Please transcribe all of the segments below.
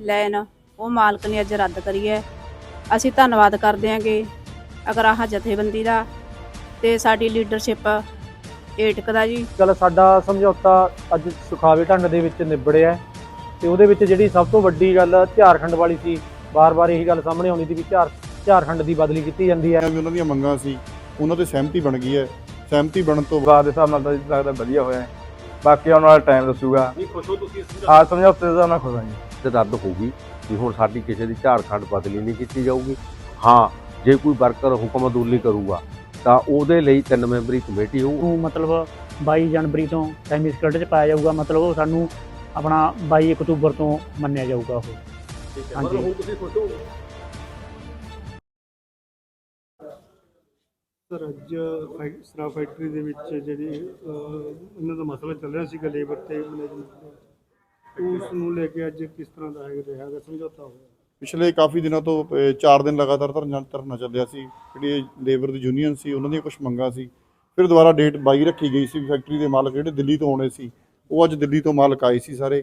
ਲੈਨ ਉਹ ਮਾਲਕ ਨੇ ਅੱਜ ਰੱਦ ਕਰੀ ਹੈ। ਅਸੀਂ ਧੰਨਵਾਦ ਕਰਦੇ ਹਾਂਗੇ ਅਗਰਾਹਾ ਜਥੇਬੰਦੀ ਦਾ ਤੇ ਸਾਡੀ ਲੀਡਰਸ਼ਿਪ ਏਟਕ ਦਾ ਜੀ। ਗੱਲ ਸਾਡਾ ਸਮਝੌਤਾ ਅੱਜ ਸੁਖਾਵੇ ਢੰਗ ਦੇ ਵਿੱਚ ਨਿਬੜਿਆ ਤੇ ਉਹਦੇ ਵਿੱਚ ਜਿਹੜੀ ਸਭ ਤੋਂ ਵੱਡੀ ਗੱਲ ਝਾਰਖੰਡ ਵਾਲੀ ਸੀ ਬਾਰ-ਬਾਰ ਇਹੀ ਗੱਲ ਸਾਹਮਣੇ ਆਉਂਦੀ ਸੀ ਵੀ ਝਾਰ ਝਾਰਖੰਡ ਦੀ ਬਦਲੀ ਕੀਤੀ ਜਾਂਦੀ ਹੈ। ਵੀ ਉਹਨਾਂ ਦੀਆਂ ਮੰਗਾਂ ਸੀ ਉਹਨਾਂ ਤੇ ਸਹਿਮਤੀ ਬਣ ਗਈ ਹੈ। ਸਹਿਮਤੀ ਬਣਨ ਤੋਂ ਬਾਅਦ ਦੇ ਹਿਸਾਬ ਨਾਲ ਤਾਂ ਲੱਗਦਾ ਵਧੀਆ ਹੋਇਆ ਹੈ। ਬਾਕੀ ਆਉਣ ਵਾਲਾ ਟਾਈਮ ਦੱਸੂਗਾ। ਨਹੀਂ ਖੁਸ਼ ਹੋ ਤੁਸੀਂ ਇਸ ਆ ਸਮਝੌਤੇ ਦੇ ਨਾਲ ਖੁਸ਼ ਹਾਂ ਜੀ। ਤੇ ਰੱਦ ਹੋਊਗੀ ਵੀ ਹੁਣ ਸਾਡੀ ਕਿਸੇ ਦੀ ਝਾੜਖੰਡ ਬਦਲੀ ਨਹੀਂ ਕੀਤੀ ਜਾਊਗੀ। ਹਾਂ ਜੇ ਕੋਈ ਵਰਕਰ ਹੁਕਮ ਅਦੂਲੀ ਕਰੂਗਾ ਤਾਂ ਉਹਦੇ ਲਈ ਤਿੰਨ ਮੈਂਬਰੀ ਕਮੇਟੀ ਹੋਊ। ਮਤਲਬ 22 ਜਨਵਰੀ ਤੋਂ ਸੈਮੀ ਸਕਲਟ 'ਚ ਪਾਇਆ ਜਾਊਗਾ ਮਤਲਬ ਉਹ ਸਾਨੂੰ ਆਪਣਾ 22 ਅਕਤੂਬਰ ਤੋਂ ਮੰਨਿਆ ਜਾਊਗਾ ਉਹ। ਠੀਕ ਹੈ ਹਾਂਜੀ। ਮਤਲਬ ਹੁਣ ਤੁਸੀਂ ਖੁਸ਼ ਹੋ ਸਰ ਅੱਜ ਸਰਾ ਫੈਕਟਰੀ ਦੇ ਵਿੱਚ ਜਿਹੜੀ ਇਹਨਾਂ ਦਾ ਮਸਲਾ ਚੱਲ ਰਿਹਾ ਸੀਗਾ ਲੇਬਰ ਤੇ ਮੈਨੇਜਮੈਂਟ ਉਸ ਨੂੰ ਲੈ ਕੇ ਅੱਜ ਕਿਸ ਤਰ੍ਹਾਂ ਦਾ ਹੈ ਰਿਹਾ ਗਾ ਸਮਝੌਤਾ ਹੋਇਆ। ਪਿਛਲੇ ਕਾਫੀ ਦਿਨਾਂ ਤੋਂ 4 ਦਿਨ ਲਗਾਤਾਰ ਧਰਨਾ ਧਰਨਾ ਚੱਲਿਆ ਸੀ। ਜਿਹੜੀ ਲੇਬਰ ਦੀ ਯੂਨੀਅਨ ਸੀ, ਉਹਨਾਂ ਦੀਆਂ ਕੁਝ ਮੰਗਾਂ ਸੀ। ਫਿਰ ਦੁਬਾਰਾ ਡੇਟ ਬਾਈ ਰੱਖੀ ਗਈ ਸੀ ਫੈਕਟਰੀ ਦੇ ਮਾਲਕ ਜਿਹੜੇ ਦਿੱਲੀ ਤੋਂ ਆਉਣੇ ਸੀ, ਉਹ ਅੱਜ ਦਿੱਲੀ ਤੋਂ ਮਾਲਕ ਆਏ ਸੀ ਸਾਰੇ।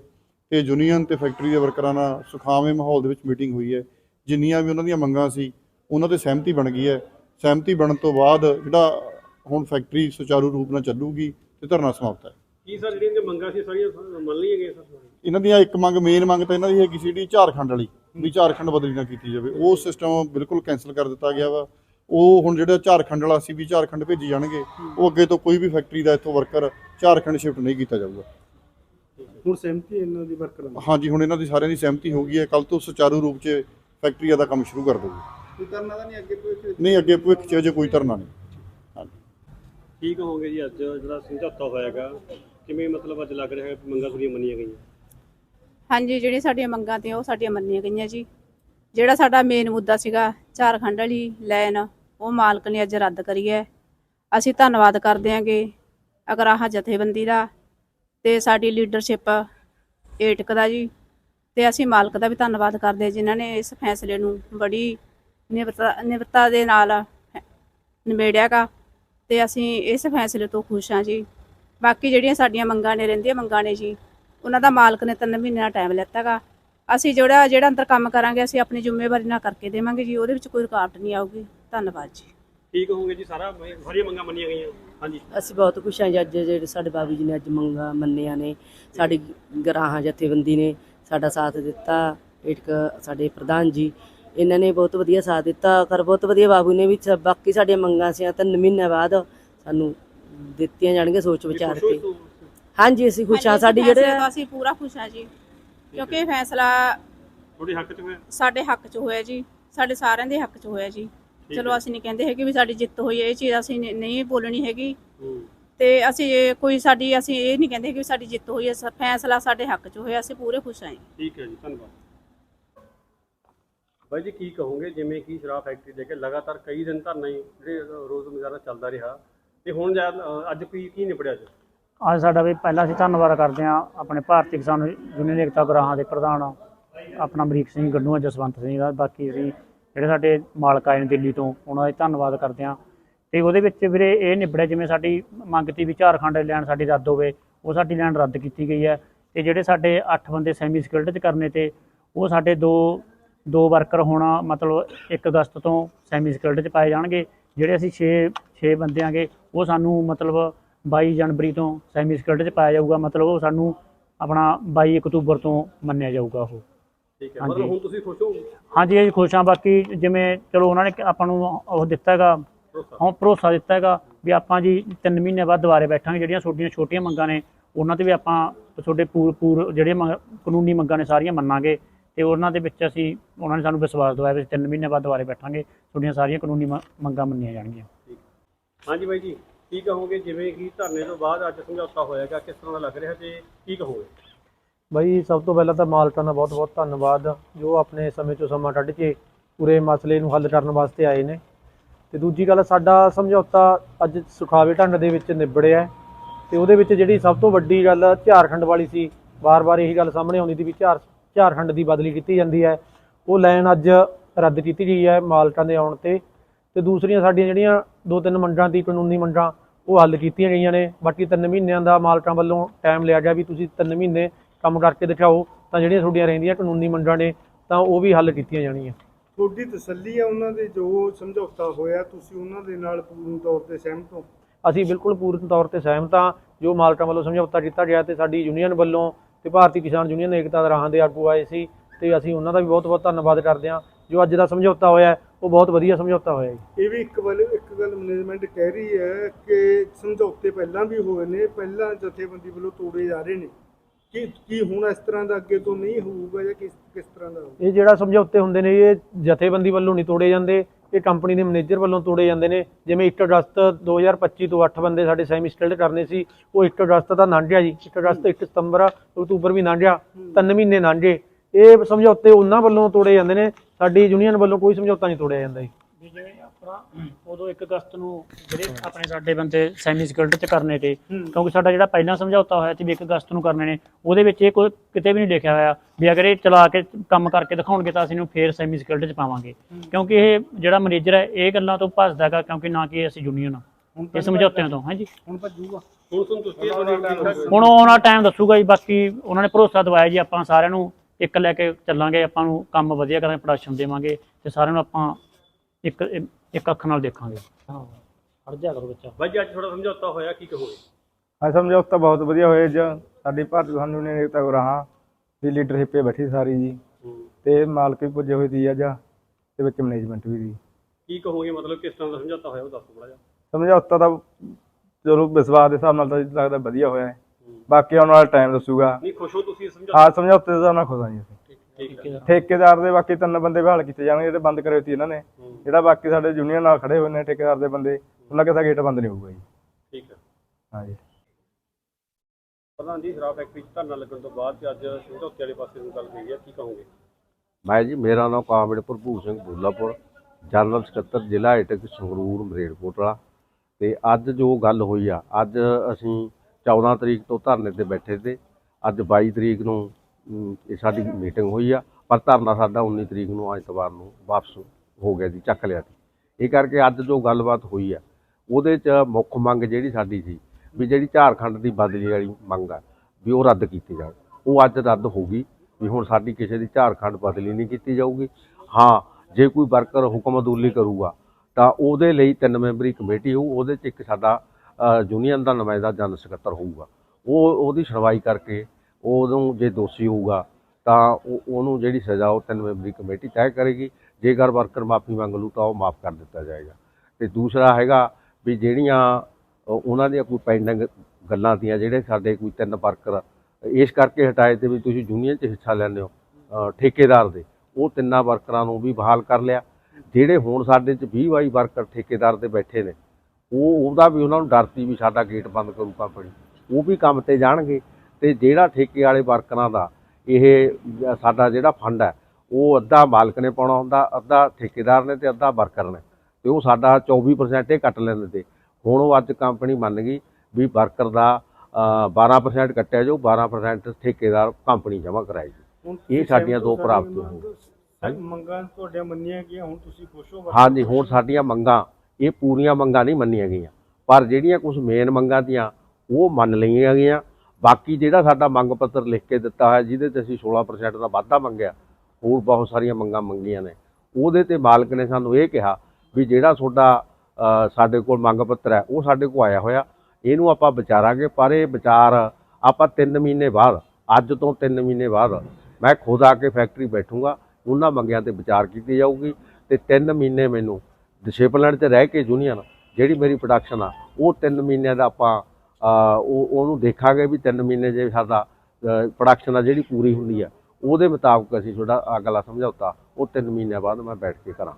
ਤੇ ਯੂਨੀਅਨ ਤੇ ਫੈਕਟਰੀ ਦੇ ਵਰਕਰਾਂ ਨਾਲ ਸੁਖਾਵੇਂ ਮਾਹੌਲ ਦੇ ਵਿੱਚ ਮੀਟਿੰਗ ਹੋਈ ਹੈ। ਜਿੰਨੀਆਂ ਵੀ ਉਹਨਾਂ ਦੀਆਂ ਮੰਗਾਂ ਸੀ, ਉਹਨਾਂ ਤੇ ਸਹਿਮਤੀ ਬਣ ਗਈ ਹੈ। ਸਹਿਮਤੀ ਬਣਨ ਤੋਂ ਬਾਅਦ ਜਿਹੜਾ ਹੁਣ ਫੈਕਟਰੀ ਸੁਚਾਰੂ ਰੂਪ ਨਾਲ ਚੱਲੂਗੀ ਤੇ ਧਰਨਾ ਸਮਾਪਤ ਹੈ। ਕੀ ਸਰ ਜਿਹੜੀਆਂ ਇਹਦੀਆਂ ਮੰਗਾਂ ਸੀ ਸਾਰੀਆਂ ਮੰਨ ਲਈਆਂ ਗਈਆਂ ਸਰ ਇਹਨਾਂ ਦੀਆਂ ਇੱਕ ਮੰਗ ਮੇਨ ਮੰਗ ਤਾਂ ਇਹਨਾਂ ਦੀ ਹੈਗੀ ਸੀ ਜਿਹੜੀ ਝਾਰਖੰਡ ਵਾਲੀ ਵੀ ਝਾਰਖੰਡ ਬਦਲੀ ਨਾ ਕੀਤੀ ਜਾਵੇ। ਉਹ ਸਿਸਟਮ ਬਿਲਕੁਲ ਕੈਨਸਲ ਕਰ ਦਿੱਤਾ ਗਿਆ ਵਾ। ਉਹ ਹੁਣ ਜਿਹੜਾ ਝਾਰਖੰਡ ਵਾਲਾ ਸੀ ਵੀ ਝਾਰਖੰਡ ਭੇਜੀ ਜਾਣਗੇ ਉਹ ਅੱਗੇ ਤੋਂ ਕੋਈ ਵੀ ਫੈਕਟਰੀ ਦਾ ਇੱਥੋਂ ਵਰਕਰ ਝਾਰਖੰਡ ਸ਼ਿਫਟ ਨਹੀਂ ਕੀਤਾ ਜਾਊਗਾ। ਹੁਣ ਸਹਿਮਤੀ ਇਹਨਾਂ ਦੀ ਵਰਕਰਾਂ ਦੀ ਹਾਂਜੀ ਹੁਣ ਇਹਨਾਂ ਦੀ ਸਾਰਿਆਂ ਦੀ ਸਹਿਮਤੀ ਹੋ ਗਈ ਹੈ। ਕੱਲ ਤੋਂ ਸੁਚਾਰੂ ਰੂਪ 'ਚ ਫੈਕਟਰੀ ਦਾ ਕੰਮ ਸ਼ੁਰੂ ਕਰ ਕੋਈ ਤਾਂ ਨਹੀਂ ਅੱਗੇ ਕੋਈ ਨਹੀਂ ਅੱਗੇ ਭਵਿੱਖ 'ਚ ਅਜੇ ਕੋਈ ਧਰਨਾ ਨਹੀਂ। ਹਾਂਜੀ ਕੀ ਕਹੋਗੇ ਜੀ ਅੱਜ ਜਿਹੜਾ ਸਮਝੌਤਾ ਹੋਇਆਗਾ ਕਿਵੇਂ ਮਤਲਬ ਅੱਜ ਲੱਗ ਰਿਹਾ ਹੈ ਕਿ ਮੰਗਾਂ ਸਾਰੀਆਂ ਮੰਨੀਆਂ ਗਈਆਂ? ਹਾਂਜੀ, ਜਿਹੜੀਆਂ ਸਾਡੀਆਂ ਮੰਗਾਂ ਤੇ ਉਹ ਸਾਡੀਆਂ ਮੰਨੀਆਂ ਗਈਆਂ ਜੀ। ਜਿਹੜਾ ਸਾਡਾ ਮੇਨ ਮੁੱਦਾ ਸੀਗਾ ਝਾਰਖੰਡ ਵਾਲੀ ਲੈਨ ਉਹ ਮਾਲਕ ਨੇ ਅੱਜ ਰੱਦ ਕਰੀ ਹੈ। ਅਸੀਂ ਧੰਨਵਾਦ ਕਰਦੇ ਹਾਂਗੇ ਅਗਰਾਹਾ ਜਥੇਬੰਦੀ ਦਾ ਤੇ ਸਾਡੀ ਲੀਡਰਸ਼ਿਪ ਏਟਕ ਦਾ ਜੀ, ਤੇ ਅਸੀਂ ਮਾਲਕ ਦਾ ਵੀ ਧੰਨਵਾਦ ਕਰਦੇ ਹਾਂ ਜਿਨ੍ਹਾਂ ਨੇ ਇਸ ਫੈਸਲੇ ਨੂੰ ਬੜੀ ਨਿਵਰਤਾ ਨਿਵਰਤਾ ਦੇ ਨਾਲ ਨਿਬੇੜਿਆਗਾ, ਤੇ ਅਸੀਂ ਇਸ ਫੈਸਲੇ ਤੋਂ ਖੁਸ਼ ਹਾਂ ਜੀ। ਬਾਕੀ ਜਿਹੜੀਆਂ ਸਾਡੀਆਂ ਮੰਗਾਂ ਨੇ ਰਹਿੰਦੀਆਂ ਮੰਗਾਂ ਨੇ ਜੀ ਉਹਨਾਂ ਦਾ ਮਾਲਕ ਨੇ ਤਿੰਨ ਮਹੀਨੇ ਦਾ ਟਾਈਮ ਲੈਤਾਗਾ। ਅਸੀਂ ਜਿਹੜਾ ਜਿਹੜਾ ਅੰਦਰ ਕੰਮ ਕਰਾਂਗੇ ਅਸੀਂ ਆਪਣੀ ਜ਼ਿੰਮੇਵਾਰੀ ਨਾਲ ਕਰਕੇ ਦੇਵਾਂਗੇ ਜੀ ਉਹਦੇ ਵਿੱਚ ਕੋਈ ਰੁਕਾਵਟ ਨਹੀਂ ਆਊਗੀ। ਧੰਨਵਾਦ ਜੀ। ਕੀ ਕਹੋਗੇ ਜੀ ਸਾਰਾ ਸਾਰੀਆਂ ਮੰਗਾਂ ਮੰਨੀਆਂ ਗਈਆਂ। ਹਾਂਜੀ। ਅਸੀਂ ਬਹੁਤ ਖੁਸ਼ ਹਾਂ ਜੀ ਅੱਜ ਜਿਹੜੇ ਸਾਡੇ ਬਾਬੂ ਜੀ ਨੇ ਅੱਜ ਮੰਗਾਂ ਮੰਨੀਆਂ ਨੇ। ਸਾਡੀ ਗਰਾਹਾਂ ਜਥੇਬੰਦੀ ਨੇ ਸਾਡਾ ਸਾਥ ਦਿੱਤਾ ਇੱਕ ਸਾਡੇ ਪ੍ਰਧਾਨ ਜੀ। ਇਹਨਾਂ ਨੇ ਬਹੁਤ ਵਧੀਆ ਸਾਥ ਦਿੱਤਾ ਕਰ ਬਹੁਤ ਵਧੀਆ ਬਾਬੂ ਨੇ ਵੀ ਬਾਕੀ ਸਾਡੀਆਂ ਮੰਗਾਂ ਸੀ ਤਿੰਨ ਮਹੀਨੇ ਬਾਅਦ ਸਾਨੂੰ ਦਿੱਤੀਆਂ ਜਾਣਗੀਆਂ ਸੋਚ ਵਿਚਾਰ ਕੇ? ਹਾਂਜੀ ਅਸੀਂ ਖੁਸ਼ ਹਾਂਜੀ, ਸਾਡੀ ਜਿਹੜੇ ਅਸੀਂ ਪੂਰਾ ਖੁਸ਼ ਹਾਂ ਜੀ। ਕਿਉਂਕਿ ਇਹ ਫੈਸਲਾ ਤੁਹਾਡੇ ਹੱਕ 'ਚ ਹੋਇਆ? ਸਾਡੇ ਹੱਕ 'ਚ ਹੋਇਆ ਜੀ। ਸਾਡੇ ਸਾਰਿਆਂ ਦੇ ਹੱਕ 'ਚ ਹੋਇਆ ਜੀ। ਚਲੋ ਅਸੀਂ ਨਹੀਂ ਕਹਿੰਦੇ ਹੈਗੇ ਵੀ ਸਾਡੀ ਜਿੱਤ ਹੋਈ ਹੈ ਇਹ ਚੀਜ਼ ਅਸੀਂ ਨਹੀਂ- ਬੋਲਣੀ ਹੈਗੀ। ਤੇ ਅਸੀਂ ਕੋਈ ਸਾਡੀ ਅਸੀਂ ਇਹ ਨਹੀਂ ਕਹਿੰਦੇ ਕਿ ਸਾਡੀ ਜਿੱਤ ਹੋਈ ਹੈ। ਫੈਸਲਾ ਸਾਡੇ ਹੱਕ 'ਚ ਹੋਇਆ। ਅਸੀਂ ਪੂਰੇ ਖੁਸ਼ ਹਾਂ ਜੀ। ਠੀਕ ਹੈ ਜੀ ਧੰਨਵਾਦ। ਬਾਈ ਜੀ ਕੀ ਕਹੋਗੇ? ਜਿਵੇਂ ਕਿ ਸ਼ਰਾਬ ਫੈਕਟਰੀ ਦੇ ਕੇ ਲਗਾਤਾਰ ਕਈ ਦਿਨ ਧਰਨਾ ਹੀ ਜਿਹੜੇ ਰੋਜ਼ ਮੁਜ਼ਾਹਰਾ ਚੱਲਦਾ ਰਿਹਾ। ਤੇ ਹੁਣ ਜਾ ਅ, ਅੱਜ ਕੀ ਕੀ ਨਿਬੜਿਆ ਜੀ ਅੱਜ ਸਾਡਾ ਵੀ ਪਹਿਲਾਂ ਅਸੀਂ ਧੰਨਵਾਦ ਕਰਦੇ ਹਾਂ ਆਪਣੇ ਭਾਰਤੀ ਕਿਸਾਨ ਯੂਨੀਅਨ ਏਕਤਾ ਗਰਾਹਾਂ ਦੇ ਪ੍ਰਧਾਨ ਆਪਣਾ ਅਮਰੀਕ ਸਿੰਘ ਗੱਡੂਆ ਜਸਵੰਤ ਸਿੰਘ ਦਾ ਬਾਕੀ ਅਸੀਂ ਜਿਹੜੇ ਸਾਡੇ ਮਾਲਕ ਆਏ ਨੇ ਦਿੱਲੀ ਤੋਂ ਉਹਨਾਂ ਦਾ ਧੰਨਵਾਦ ਕਰਦੇ ਹਾਂ। ਤੇ ਉਹਦੇ ਵਿੱਚ ਵੀਰੇ ਇਹ ਨਿਬੜਿਆ ਜਿਵੇਂ ਸਾਡੀ ਮੰਗ ਤੀ ਵੀ ਝਾਰਖੰਡ ਲੈਣ ਸਾਡੀ ਰੱਦ ਹੋਵੇ ਉਹ ਸਾਡੀ ਲੈਣ ਰੱਦ ਕੀਤੀ ਗਈ ਹੈ। ਤੇ ਜਿਹੜੇ ਸਾਡੇ 8 ਬੰਦੇ ਸੈਮੀ ਸਕਿਲਡ 'ਚ ਕਰਨੇ ਤੇ ਉਹ ਸਾਡੇ ਦੋ ਦੋ ਵਰਕਰ ਹੋਣਾ ਮਤਲਬ 1 ਅਗਸਤ ਤੋਂ ਸੈਮੀ ਸਕਿਲਡ 'ਚ ਪਾਏ ਜਾਣਗੇ। ਜਿਹੜੇ ਅਸੀਂ 6 6 ਬੰਦੇ ਆਂਗੇ ਉਹ ਸਾਨੂੰ ਮਤਲਬ 22 ਜਨਵਰੀ ਤੋਂ ਸੈਮੀ ਸਕਿਲਡ 'ਚ ਪਾਇਆ ਜਾਊਗਾ ਮਤਲਬ ਉਹ ਸਾਨੂੰ ਆਪਣਾ 22 ਅਕਤੂਬਰ ਤੋਂ ਮੰਨਿਆ ਜਾਊਗਾ ਉਹ। ਠੀਕ ਹੈ। ਮਤਲਬ ਹੁਣ ਤੁਸੀਂ ਖੁਸ਼ ਹੋ? ਹਾਂਜੀ ਅਸੀਂ ਖੁਸ਼ ਹਾਂ ਬਾਕੀ ਜਿਵੇਂ ਚਲੋ ਉਹਨਾਂ ਨੇ ਆਪਾਂ ਨੂੰ ਉਹ ਦਿੱਤਾ ਹੈਗਾ ਹਾਂ ਭਰੋਸਾ ਦਿੱਤਾ ਹੈਗਾ ਵੀ ਆਪਾਂ ਜੀ 3 ਮਹੀਨੇ ਬਾਅਦ ਦੁਬਾਰੇ ਬੈਠਾਂਗੇ ਜਿਹੜੀਆਂ ਛੋਟੀਆਂ ਛੋਟੀਆਂ ਮੰਗਾਂ ਨੇ ਉਹਨਾਂ ਤੇ ਵੀ ਆਪਾਂ ਤੁਹਾਡੇ ਪੂਰ ਪੂਰ ਜਿਹੜੇ ਕਾਨੂੰਨੀ ਮੰਗਾਂ ਨੇ ਸਾਰੀਆਂ ਮੰਨਾਂਗੇ। ਤੇ ਉਹਨਾਂ ਦੇ ਵਿੱਚ ਅਸੀਂ ਉਹਨਾਂ ਨੇ ਸਾਨੂੰ ਵਿਸ਼ਵਾਸ ਦਿਵਾਇਆ ਵੀ 3 ਮਹੀਨੇ ਬਾਅਦ ਦੁਬਾਰੇ ਬੈਠਾਂਗੇ ਤੁਹਾਡੀਆਂ ਸਾਰੀਆਂ ਕਾਨੂੰਨੀ ਮ- ਮੰਗਾਂ ਮੰਨੀਆਂ ਜਾਣਗੀਆਂ। ਹਾਂਜੀ ਬਾਈ ਜੀ ਕੀ ਕਹੋਗੇ? ਜਿਵੇਂ ਕਿ ਧਰਨੇ ਤੋਂ ਬਾਅਦ ਅੱਜ ਸਮਝੌਤਾ ਹੋਇਆਗਾ ਕਿਸ ਤਰ੍ਹਾਂ ਦਾ ਲੱਗ ਰਿਹਾ ਤੇ ਕੀ ਕਹੋਗੇ? ਬਾਈ ਸਭ ਤੋਂ ਪਹਿਲਾਂ ਤਾਂ ਮਾਲਕਾਂ ਦਾ ਬਹੁਤ ਬਹੁਤ ਧੰਨਵਾਦ ਜੋ ਆਪਣੇ ਸਮੇਂ ਚੋਂ ਸਮਾਂ ਕੱਢ ਕੇ ਪੂਰੇ ਮਸਲੇ ਨੂੰ ਹੱਲ ਕਰਨ ਵਾਸਤੇ ਆਏ ਨੇ। ਤੇ ਦੂਜੀ ਗੱਲ ਸਾਡਾ ਸਮਝੌਤਾ ਅੱਜ ਸੁਖਾਵੇ ਢੰਗ ਦੇ ਵਿੱਚ ਨਿਬੜਿਆ ਹੈ। ਤੇ ਉਹਦੇ ਵਿੱਚ ਜਿਹੜੀ ਸਭ ਤੋਂ ਵੱਡੀ ਗੱਲ ਝਾਰਖੰਡ ਵਾਲੀ ਸੀ ਵਾਰ-ਵਾਰ ਇਹੀ ਗੱਲ ਸਾਹਮਣੇ ਆਉਂਦੀ ਸੀ ਵੀ ਝਾਰ ਝਾਰਖੰਡ ਦੀ ਬਦਲੀ ਕੀਤੀ ਜਾਂਦੀ ਹੈ। ਉਹ ਲਾਈਨ ਅੱਜ ਰੱਦ ਕੀਤੀ ਗਈ ਹੈ ਮਾਲਕਾਂ ਦੇ ਆਉਣ ਤੇ। ਤੇ ਦੂਸਰੀਆਂ ਸਾਡੀਆਂ ਜਿਹੜੀਆਂ ਦੋ ਤਿੰਨ ਮੰਗਾਂ ਦੀ ਕਾਨੂੰਨੀ ਮੰਗਾਂ ਉਹ ਹੱਲ ਕੀਤੀਆਂ ਗਈਆਂ ਨੇ। ਬਾਕੀ ਤਿੰਨ ਮਹੀਨਿਆਂ ਦਾ ਮਾਲਕਾਂ ਵੱਲੋਂ ਟਾਈਮ ਲਿਆ ਗਿਆ ਵੀ ਤੁਸੀਂ ਤਿੰਨ ਮਹੀਨੇ ਕੰਮ ਕਰਕੇ ਦਿਖਾਓ ਤਾਂ ਜਿਹੜੀਆਂ ਤੁਹਾਡੀਆਂ ਰਹਿੰਦੀਆਂ ਕਾਨੂੰਨੀ ਮੰਡਾਂ ਨੇ ਤਾਂ ਉਹ ਵੀ ਹੱਲ ਕੀਤੀਆਂ ਜਾਣਗੀਆਂ ਤੁਹਾਡੀ ਤਸੱਲੀ ਹੈ ਉਹਨਾਂ ਦੇ ਜੋ ਸਮਝੌਤਾ ਹੋਇਆ ਤੁਸੀਂ ਉਹਨਾਂ ਦੇ ਨਾਲ ਪੂਰਨ ਤੌਰ ਤੇ ਸਹਿਮਤ ਹੋ? ਅਸੀਂ ਬਿਲਕੁਲ ਪੂਰਨ ਤੌਰ ਤੇ ਸਹਿਮਤ ਹਾਂ। ਜੋ ਮਾਲਕਾਂ ਵੱਲੋਂ ਸਮਝੌਤਾ ਕੀਤਾ ਗਿਆ ਤੇ ਸਾਡੀ ਯੂਨੀਅਨ ਵੱਲੋਂ ਤੇ ਭਾਰਤੀ ਕਿਸਾਨ ਯੂਨੀਅਨ ਏਕਤਾ ਦੇ ਰਾਹਾਂ ਦੇ ਆਗੂ ਆਏ ਸੀ ਤੇ ਅਸੀਂ ਉਹਨਾਂ ਦਾ ਵੀ ਬਹੁਤ-ਬਹੁਤ ਧੰਨਵਾਦ ਕਰਦੇ ਹਾਂ। ਜੋ ਅੱਜ ਦਾ ਸਮਝੌਤਾ ਹੋਇਆ ਉਹ ਬਹੁਤ ਵਧੀਆ ਸਮਝੌਤਾ ਹੋਇਆ ਜੀ। ਇਹ ਵੀ ਇੱਕ ਵੱਲ ਇੱਕ ਗੱਲ ਮੈਨੇਜਮੈਂਟ ਕਹਿ ਰਹੀ ਹੈ ਕਿ ਸਮਝੌਤੇ ਪਹਿਲਾਂ ਵੀ ਹੋਏ ਨੇ ਪਹਿਲਾਂ ਜਥੇਬੰਦੀ ਵੱਲੋਂ ਤੋੜੇ ਜਾ ਰਹੇ ਨੇ। ਕੀ ਕੀ ਹੁਣ ਇਸ ਤਰ੍ਹਾਂ ਦਾ ਅੱਗੇ ਤੋਂ ਨਹੀਂ ਹੋਊਗਾ ਜਾਂ ਕਿਸ ਕਿਸ ਤਰ੍ਹਾਂ ਦਾ ਹੋਊਗਾ? ਇਹ ਜਿਹੜਾ ਸਮਝੌਤੇ ਹੁੰਦੇ ਨੇ ਇਹ ਜਥੇਬੰਦੀ ਵੱਲੋਂ ਨਹੀਂ ਤੋੜੇ ਜਾਂਦੇ। ਇਹ ਕੰਪਨੀ ਦੇ ਮੈਨੇਜਰ ਵੱਲੋਂ ਤੋੜੇ ਜਾਂਦੇ ਨੇ। ਜਿਵੇਂ 1 ਅਗਸਤ 2025 ਤੋਂ 8 ਬੰਦੇ ਸਾਡੇ ਸੈਮੀ ਸਟਿਲਡ ਕਰਨੇ ਸੀ, ਉਹ 1 ਅਗਸਤ ਦਾ ਲੰਘ ਜੀ। 1 ਅਗਸਤ 1 ਸਤੰਬਰ ਅਕਤੂਬਰ ਵੀ ਲੰਘ ਗਿਆ ਤਿੰਨ ਮਹੀਨੇ ਲੰਘ ਇਹ ਸਮਝੌਤੇ ਉਹਨਾਂ ਵੱਲੋਂ ਤੋੜੇ ਜਾਂਦੇ ਨੇ, ਸਾਡੀ ਯੂਨੀਅਨ ਵੱਲੋਂ ਕੋਈ ਸਮਝੌਤਾ ਨਹੀਂ ਤੋੜਿਆ ਜਾਂਦਾ ਜੀ। ਉਦੋਂ 1 ਅਗਸਤ ਨੂੰ ਜਿਹੜੇ ਆਪਣੇ ਸਾਡੇ ਬੰਦੇ ਸੈਮੀ ਸਕਿਲਡ ਚ ਕਰਨੇ ਤੇ ਕਿਉਂਕਿ ਸਾਡਾ ਜਿਹੜਾ ਪਹਿਲਾਂ ਸਮਝੌਤਾ ਹੋਇਆ ਸੀ ਵੀ 1 ਅਗਸਤ ਨੂੰ ਕਰਨੇ ਨੇ ਉਹਦੇ ਵਿੱਚ ਇਹ ਕੋਈ ਕਿਤੇ ਵੀ ਨਹੀਂ ਲਿਖਿਆ ਹੋਇਆ ਵੀ ਅਗਰ ਇਹ ਚਲਾ ਕੇ ਕੰਮ ਕਰਕੇ ਦਿਖਾਉਣਗੇ ਤਾਂ ਅਸੀਂ ਇਹਨੂੰ ਫੇਰ ਸੈਮੀ ਸਕਿਲਡ ਚ ਪਾਵਾਂਗੇ। ਕਿਉਂਕਿ ਇਹ ਜਿਹੜਾ ਮੈਨੇਜਰ ਹੈ ਇਹ ਗੱਲਾਂ ਤੋਂ ਭੱਜਦਾ ਹੈਗਾ ਕਿਉਂਕਿ ਨਾ ਕਿ ਅਸੀਂ ਯੂਨੀਅਨ ਆ ਇਹ ਸਮਝੌਤਿਆਂ ਤੋਂ ਹਾਂਜੀ। ਹੁਣ ਭੱਜੂਗਾ। ਹੁਣ ਸੰਤੁਸ਼ਟੀ ਹੁਣ ਵਾਲਾ ਟਾਈਮ ਦੱਸੂਗਾ ਜੀ ਬਾਕੀ ਉਹਨਾਂ ਨੇ ਭਰੋਸਾ ਦਵਾਇਆ ਜੀ ਆਪਾਂ ਸਾਰਿਆਂ ਨੂੰ ਇੱਕ ਲੈ ਕੇ ਚੱਲਾਂਗੇ ਆਪਾਂ ਨੂੰ ਕੰਮ ਵਧੀਆ ਕਰਾਂਗੇ ਪ੍ਰੋਡਕਸ਼ਨ ਦੇਵਾਂਗੇ ਤੇ ਸਾਰਿਆਂ ਨੂੰ ਆਪਾਂ ਇੱਕ ਇੱਕ ਅੱਖ ਨਾਲ ਦੇਖਾਂਗੇ। ਹਾਂ ਹਟ ਜਾ ਕਰੋ ਬੱਚਾ। ਬਾਈ ਜੀ ਅੱਜ ਤੁਹਾਡਾ ਸਮਝੌਤਾ ਹੋਇਆ ਕੀ ਕਹੋਗੇ? ਹਾਂ ਸਮਝੌਤਾ ਬਹੁਤ ਵਧੀਆ ਹੋਇਆ ਜੀ। ਸਾਡੀ ਭਾਰਤੀ ਕਿਸਾਨ ਯੂਨੀਅਨ ਏਕਤਾ ਗੁਰਾਹਾਂ ਦੀ ਲੀਡਰਸ਼ਿਪ 'ਤੇ ਬੈਠੀ ਸਾਰੀ ਜੀ। ਤੇ ਮਾਲਕ ਵੀ ਪੁੱਜੇ ਹੋਏ ਸੀ ਅੱਜ ਤੇ ਵਿੱਚ ਮੈਨੇਜਮੈਂਟ ਵੀ ਸੀ ਕੀ ਕਹੋਗੇ ਮਤਲਬ ਕਿਸ ਤਰ੍ਹਾਂ ਦਾ ਸਮਝੌਤਾ ਹੋਇਆ ਉਹ ਦੱਸੋ ਥੋੜਾ ਜਿਹਾ। ਸਮਝੌਤਾ ਤਾਂ ਚਲੋ ਵਿਸ਼ਵਾਸ ਦੇ ਹਿਸਾਬ ਨਾਲ ਤਾਂ ਲੱਗਦਾ ਵਧੀਆ ਹੋਇਆ ਹੈ। ਬਾਕੀ ਆਉਣ ਵਾਲਾ ਟਾਈਮ ਦੱਸੂਗਾ। ਨਹੀਂ ਖੁਸ਼ ਹੋ ਤੁਸੀਂ ਸਮਝੌਤੇ ਹਾਂ ਸਮਝੌਤੇ ਦੇ ਖੁਸ਼ ਹਾਂ ਜੀ ਅਸੀਂ। ਠੀਕ ਹੈ ਠੇਕੇਦਾਰ। ਦੇ ਬਾਕੀ ਤਿੰਨ ਬੰਦੇ ਬਹਾਲ ਕੀਤੇ ਜਾਣਗੇ ਜਿਹੜੇ ਬੰਦ ਕਰੇ ਹੋਏ ਸੀ ਇਹਨਾਂ ਨੇ। ਜਿਹੜਾ ਬਾਕੀ ਸਾਡੇ ਯੂਨੀਅਨ ਨਾਲ ਖੜੇ ਹੋਏ ਨੇ ਠੇਕੇਦਾਰ ਦੇ ਬੰਦੇ ਉਹਨਾਂ ਕਿਸੇ ਗੇਟ ਬੰਦ ਨਹੀਂ ਹੋਊਗਾ ਜੀ। ਠੀਕ ਹੈ ਹਾਂਜੀ। ਪ੍ਰਧਾਨ ਜੀ ਸ਼ਰਾਬ ਫੈਕਟਰੀ 'ਚ ਧਰਨਾ ਲੱਗਣ ਤੋਂ ਬਾਅਦ 'ਚ ਅੱਜ ਸਮਝੌਤੇ ਵਾਲੇ ਪਾਸੇ ਨੂੰ ਗੱਲ ਗਈ ਹੈ ਕੀ ਕਹੋਗੇ? ਮੈਂ ਜੀ ਮੇਰਾ ਨਾਮ ਕਾਮਰੇਡ ਭਰਪੂਰ ਸਿੰਘ ਬੁੱਲਾਪੁਰ ਜਨਰਲ ਸਕੱਤਰ ਜ਼ਿਲ੍ਹਾ ਏਟਕ ਸੰਗਰੂਰ ਮਰੇੜਕੋਟ ਵਾਲਾ। ਤੇ ਅੱਜ ਜੋ ਗੱਲ ਹੋਈ ਆ ਅੱਜ ਅਸੀਂ 14 ਤਰੀਕ ਤੋਂ ਧਰਨੇ ਤੇ ਬੈਠੇ ਤੇ ਅੱਜ 22 ਤਰੀਕ ਨੂੰ ਇਹ ਸਾਡੀ ਮੀਟਿੰਗ ਹੋਈ ਆ, ਪਰ ਧਰਨਾ ਸਾਡਾ 19 ਤਰੀਕ ਨੂੰ, ਐਤਵਾਰ ਨੂੰ ਵਾਪਸ ਹੋ ਗਿਆ ਜੀ, ਚੱਕ ਲਿਆ ਸੀ ਇਹ ਕਰਕੇ ਅੱਜ ਜੋ ਗੱਲਬਾਤ ਹੋਈ ਆ, ਉਹਦੇ 'ਚ ਮੁੱਖ ਮੰਗ ਜਿਹੜੀ ਸਾਡੀ ਸੀ, ਵੀ ਜਿਹੜੀ ਝਾਰਖੰਡ ਦੀ ਬਦਲੀ ਵਾਲੀ ਮੰਗ ਆ, ਵੀ ਉਹ ਰੱਦ ਕੀਤੀ ਜਾਵੇ। ਉਹ ਅੱਜ ਰੱਦ ਹੋ ਗਈ, ਵੀ ਹੁਣ ਸਾਡੀ ਕਿਸੇ ਦੀ ਝਾਰਖੰਡ ਬਦਲੀ ਨਹੀਂ ਕੀਤੀ ਜਾਊਗੀ। ਹਾਂ, ਜੇ ਕੋਈ ਵਰਕਰ ਹੁਕਮ ਅਦੂਲੀ ਕਰੂਗਾ, ਤਾਂ ਉਹਦੇ ਲਈ ਤਿੰਨ ਮੈਂਬਰੀ ਕਮੇਟੀ ਹੋਊ, ਉਹਦੇ 'ਚ ਇੱਕ ਸਾਡਾ ਯੂਨੀਅਨ ਦਾ ਨੁਮਾਇੰਦਾ ਜਨਰਲ ਸਕੱਤਰ ਹੋਊਗਾ। ਉਹ, ਉਹਦੀ ਸੁਣਵਾਈ ਕਰਕੇ ਉਹਨੂੰ ਜੇ ਦੋਸ਼ੀ ਹੋਊਗਾ, ਤਾਂ ਉਹ ਉਹਨੂੰ ਜਿਹੜੀ ਸਜ਼ਾ ਉਹ ਤਿੰਨ ਮੈਂਬਰੀ ਕਮੇਟੀ ਤੈਅ ਕਰੇਗੀ। ਜੇਕਰ ਵਰਕਰ ਮਾਫੀ ਮੰਗ ਲੂ ਤਾਂ ਉਹ ਮਾਫ ਕਰ ਦਿੱਤਾ ਜਾਏਗਾ। ਤੇ ਦੂਸਰਾ ਹੈਗਾ ਵੀ ਜਿਹੜੀਆਂ ਉਹਨਾਂ ਦੀਆਂ ਕੋਈ ਪੈਂਡਿੰਗ ਗੱਲਾਂ ਦੀਆਂ ਜਿਹੜੇ ਸਾਡੇ ਕੋਈ ਤਿੰਨ ਵਰਕਰ, ਇਸ ਕਰਕੇ ਹਟਾਏ ਤੇ ਵੀ ਤੁਸੀਂ ਯੂਨੀਅਨ 'ਚ ਹਿੱਸਾ ਲੈਂਦੇ ਹੋ ਠੇਕੇਦਾਰ ਦੇ, ਉਹ ਤਿੰਨਾਂ ਵਰਕਰਾਂ ਨੂੰ ਵੀ ਬਹਾਲ ਕਰ ਲਿਆ। ਜਿਹੜੇ ਹੁਣ ਸਾਡੇ 'ਚ 20 22 ਵਰਕਰ ਠੇਕੇਦਾਰ ਦੇ ਬੈਠੇ ਨੇ, ਉਹ ਉਹਦਾ ਵੀ ਉਹਨਾਂ ਨੂੰ ਡਰ ਸੀ ਵੀ ਸਾਡਾ ਗੇਟ ਬੰਦ ਕਰੂ ਕੰਪਨੀ ਉਹ ਵੀ ਕੰਮ ਤੇ ਜਾਣਗੇ। ਤੇ ਜਿਹੜਾ ਠੇਕੇ ਵਾਲੇ ਵਰਕਰਾਂ ਦਾ ਇਹ ਸਾਡਾ ਜਿਹੜਾ ਫੰਡ ਹੈ ਉਹ ਅੱਧਾ ਮਾਲਕ ਨੇ ਪਾਉਣਾ ਹੁੰਦਾ ਅੱਧਾ ਠੇਕੇਦਾਰ ਨੇ ਤੇ ਅੱਧਾ ਵਰਕਰ ਨੇ ਤੇ ਉਹ ਸਾਡਾ 24% ਇਹ ਕੱਟ ਲੈਂਦੇ ਤੇ। ਹੁਣ ਉਹ ਅੱਜ ਕੰਪਨੀ ਮੰਨ ਗਈ ਵੀ ਵਰਕਰ ਦਾ ਅ, 12% ਕੱਟਿਆ ਜਾਊ 12% ਠੇਕੇਦਾਰ ਕੰਪਨੀ ਜਮ੍ਹਾਂ ਕਰਾਏਗੀ ਹੁਣ ਇਹ ਸਾਡੀਆਂ ਦੋ ਪ੍ਰਾਪਤੀਆਂ ਸਾਰੀਆਂ ਮੰਗਾਂ- ਤੁਹਾਡੀਆਂ ਮੰਨੀਆਂ ਗਈਆਂ ਹੁਣ ਤੁਸੀਂ ਖੁਸ਼ ਹੋ? ਹਾਂਜੀ ਹੁਣ ਸਾਡੀਆਂ ਮੰਗਾਂ ਇਹ ਪੂਰੀਆਂ ਮੰਗਾਂ ਨਹੀਂ ਮੰਨੀਆਂ ਗਈਆਂ। ਪਰ ਜਿਹੜੀਆਂ ਕੁਝ ਮੇਨ ਮੰਗਾਂ ਦੀਆਂ ਉਹ ਮੰਨ ਲਈਆਂ ਗਈਆਂ। ਬਾਕੀ ਜਿਹੜਾ ਸਾਡਾ ਮੰਗ ਪੱਤਰ ਲਿਖ ਕੇ ਦਿੱਤਾ ਹੋਇਆ, ਜਿਹਦੇ ਤੇ ਅਸੀਂ 16% ਦਾ ਵਾਧਾ ਮੰਗਿਆ, ਹੋਰ ਬਹੁਤ ਸਾਰੀਆਂ ਮੰਗਾਂ ਮੰਗੀਆਂ ਨੇ। ਉਹਦੇ ਤੇ ਮਾਲਕ ਨੇ ਸਾਨੂੰ ਇਹ ਕਿਹਾ ਵੀ ਜਿਹੜਾ ਤੁਹਾਡਾ ਸਾਡੇ ਕੋਲ ਮੰਗ ਪੱਤਰ ਹੈ, ਉਹ ਸਾਡੇ ਕੋਲ ਆਇਆ ਹੋਇਆ। ਇਹਨੂੰ ਆਪਾਂ ਵਿਚਾਰਾਂਗੇ, ਪਰ ਇਹ ਵਿਚਾਰ ਆਪਾਂ 3 ਮਹੀਨੇ ਬਾਅਦ, ਅੱਜ ਤੋਂ 3 ਮਹੀਨੇ ਬਾਅਦ ਮੈਂ ਖੁਦ ਆ ਕੇ ਫੈਕਟਰੀ ਬੈਠੂੰਗਾ, ਉਹਨਾਂ ਮੰਗਿਆਂ ਤੇ ਵਿਚਾਰ ਕੀਤੀ ਜਾਊਗੀ। ਤੇ 3 ਮਹੀਨੇ ਮੈਨੂੰ ਡਿਸਪਲਿਨ 'ਚ ਰਹਿ ਕੇ ਯੂਨੀਅਨ ਜਿਹੜੀ ਮੇਰੀ ਪ੍ਰੋਡਕਸ਼ਨ ਆ, ਉਹ 3 ਮਹੀਨਿਆਂ ਦਾ ਆਪਾਂ ਉਹ ਉਹਨੂੰ ਦੇਖਾਂਗੇ ਵੀ 3 ਮਹੀਨੇ ਜੇ ਸਾਡਾ ਪ੍ਰੋਡਕਸ਼ਨ ਆ ਜਿਹੜੀ ਪੂਰੀ ਹੁੰਦੀ ਆ, ਉਹਦੇ ਮੁਤਾਬਕ ਅਸੀਂ ਤੁਹਾਡਾ ਅਗਲਾ ਸਮਝੌਤਾ, ਉਹ 3 ਮਹੀਨਿਆਂ ਬਾਅਦ ਮੈਂ ਬੈਠ ਕੇ ਕਰਾਂ